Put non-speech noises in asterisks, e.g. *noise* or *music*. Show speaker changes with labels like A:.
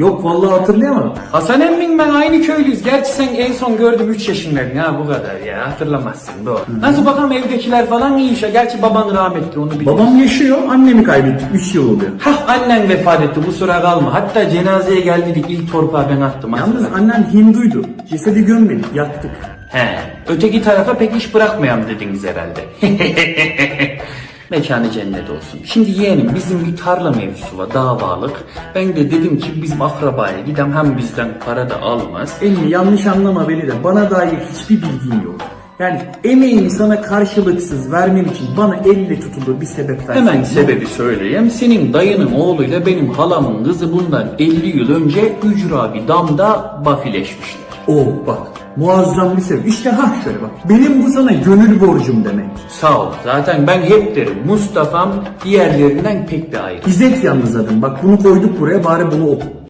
A: Yok vallahi hatırlayamadım.
B: Hasan emmin ben aynı köylüyüz. Gerçi sen en son gördüm 3 yaşındaydın ha bu kadar ya hatırlamazsın doğru. Nasıl bakalım evdekiler falan iyi işe. Gerçi baban rahmetli onu biliyorum.
A: Babam yaşıyor, annemi kaybettik. 3 yıl oluyor.
B: Hah annen vefat etti bu sıra kalma. Hatta cenazeye geldiydik ilk torpağı ben attım.
A: Yalnız
B: hatırla.
A: annen Hinduydu. Cesedi gömmedik, yaktık.
B: He, öteki tarafa pek iş bırakmayalım dediniz herhalde. *laughs* Mekanı cennet olsun. Şimdi yeğenim bizim bir tarla mevzusu var davalık. Ben de dedim ki bizim akrabaya gidem hem bizden para da almaz.
A: Emmi yanlış anlama beni de bana dair hiçbir bilgin yok. Yani emeğimi sana karşılıksız vermem için bana elle tutulur bir sebep ver.
B: Hemen sebebi söyleyeyim. Senin dayının oğluyla benim halamın kızı bundan 50 yıl önce ücra bir damda bafileşmişler.
A: Oo bak muazzam bir sebep. İşte ha şöyle bak. Benim bu sana gönül borcum demek.
B: Sağ ol. Zaten ben hep derim Mustafa'm diğerlerinden pek bir ayrı.
A: İzzet yalnız adım. Bak bunu koyduk buraya bari bunu oku.